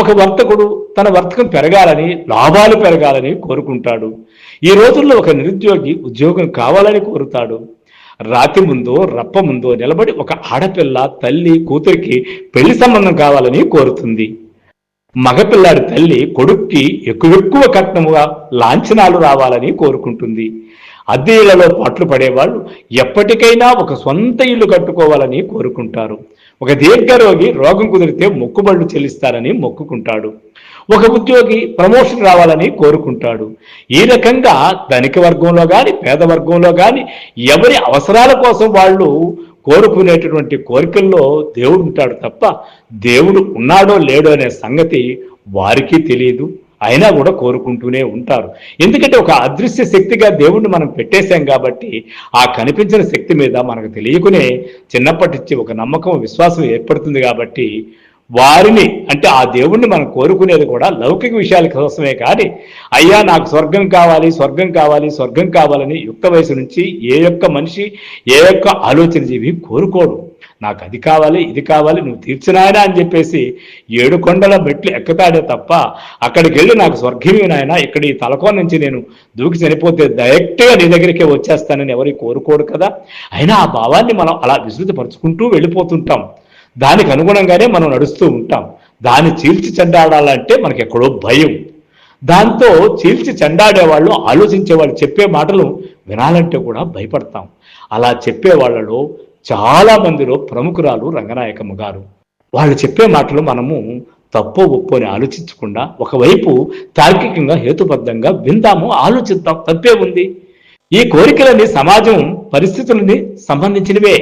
ఒక వర్తకుడు తన వర్తకం పెరగాలని లాభాలు పెరగాలని కోరుకుంటాడు. ఈ రోజుల్లో ఒక నిరుద్యోగి ఉద్యోగం కావాలని కోరుతాడు. రాతి ముందో రప్ప ముందో నిలబడి ఒక ఆడపిల్ల తల్లి కూతురికి పెళ్ళి సంబంధం కావాలని కోరుతుంది. మగపిల్లాడి తల్లి కొడుక్కి ఎక్కువ ఎక్కువ కట్నముగా లాంఛనాలు రావాలని కోరుకుంటుంది. అద్దె ఇళ్ళలో పాటలు పడేవాళ్ళు ఎప్పటికైనా ఒక సొంత ఇల్లు కట్టుకోవాలని కోరుకుంటారు. ఒక దీర్ఘరోగి రోగం కుదిరితే మొక్కుబళ్ళు చెల్లిస్తారని మొక్కుకుంటాడు. ఒక ఉద్యోగి ప్రమోషన్ రావాలని కోరుకుంటాడు. ఈ రకంగా ధనిక వర్గంలో కానీ పేద వర్గంలో కానీ ఎవరి అవసరాల కోసం వాళ్ళు కోరుకునేటటువంటి కోరికల్లో దేవుడు ఉంటాడు తప్ప దేవుడు ఉన్నాడో లేడో అనే సంగతి వారికి తెలియదు. అయినా కూడా కోరుకుంటూనే ఉంటారు. ఎందుకంటే ఒక అదృశ్య శక్తిగా దేవుణ్ణి మనం పెట్టేశాం కాబట్టి ఆ కనిపించిన శక్తి మీద మనకు తెలియకునే చిన్నప్పటి నుంచి ఒక నమ్మకం విశ్వాసం ఏర్పడుతుంది కాబట్టి వారిని అంటే ఆ దేవుణ్ణి మనం కోరుకునేది కూడా లౌకిక విషయాల కోసమే కానీ అయ్యా నాకు స్వర్గం కావాలి స్వర్గం కావాలి స్వర్గం కావాలని యుక్త వయసు నుంచి ఏ యొక్క మనిషి ఏ యొక్క ఆలోచన జీవి కోరుకోడు. నాకు అది కావాలి ఇది కావాలి నువ్వు తీర్చినాయనా అని చెప్పేసి ఏడు కొండల మెట్లు ఎక్కుతాడే తప్ప అక్కడికి వెళ్ళి నాకు స్వర్గమే నాయన ఇక్కడ ఈ తలకోన నుంచి నేను దూకి చనిపోతే డైరెక్ట్గా నీ దగ్గరికే వచ్చేస్తానని ఎవరికి కోరుకోడు కదా? అయినా ఆ భావాన్ని మనం అలా విస్తృతపరుచుకుంటూ వెళ్ళిపోతుంటాం. దానికి అనుగుణంగానే మనం నడుస్తూ ఉంటాం. దాన్ని చీల్చి చెండాడాలంటే మనకి ఎక్కడో భయం. దాంతో చీల్చి చెండాడే వాళ్ళు ఆలోచించే వాళ్ళు చెప్పే మాటలు వినాలంటే కూడా భయపడతాం. అలా చెప్పే వాళ్ళలో చాలా మందిలో ప్రముఖురాలు రంగనాయకమ్మ గారు. వాళ్ళు చెప్పే మాటలు మనము తప్పో ఒప్పో అని ఆలోచించకుండా ఒకవైపు తార్కికంగా హేతుబద్ధంగా విందాము ఆలోచిద్దాం తప్పే ఉంది. ఈ కోరికలన్నీ సమాజం పరిస్థితులని సంబంధించినవే.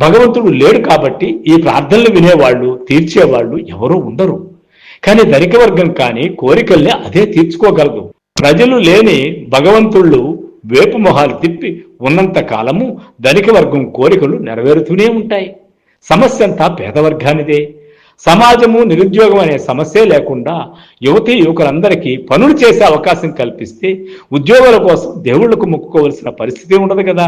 భగవంతుడు లేడు కాబట్టి ఈ ప్రార్థనలు వినేవాళ్ళు తీర్చేవాళ్ళు ఎవరూ ఉండరు. కానీ ధనిక వర్గం కానీ కోరికల్ని అదే తీర్చుకోగలదు. ప్రజలు లేని భగవంతుళ్ళు వేపు మొహాలు తిప్పి ఉన్నంత కాలము ధనిక వర్గం కోరికలు నెరవేరుతూనే ఉంటాయి. సమస్య అంతా పేదవర్గానిదే సమాజము నిరుద్యోగం అనే సమస్యే లేకుండా యువతి యువకులందరికీ పనులు చేసే అవకాశం కల్పిస్తే ఉద్యోగాల కోసం దేవుళ్ళకు మొక్కుకోవలసిన పరిస్థితి ఉండదు కదా.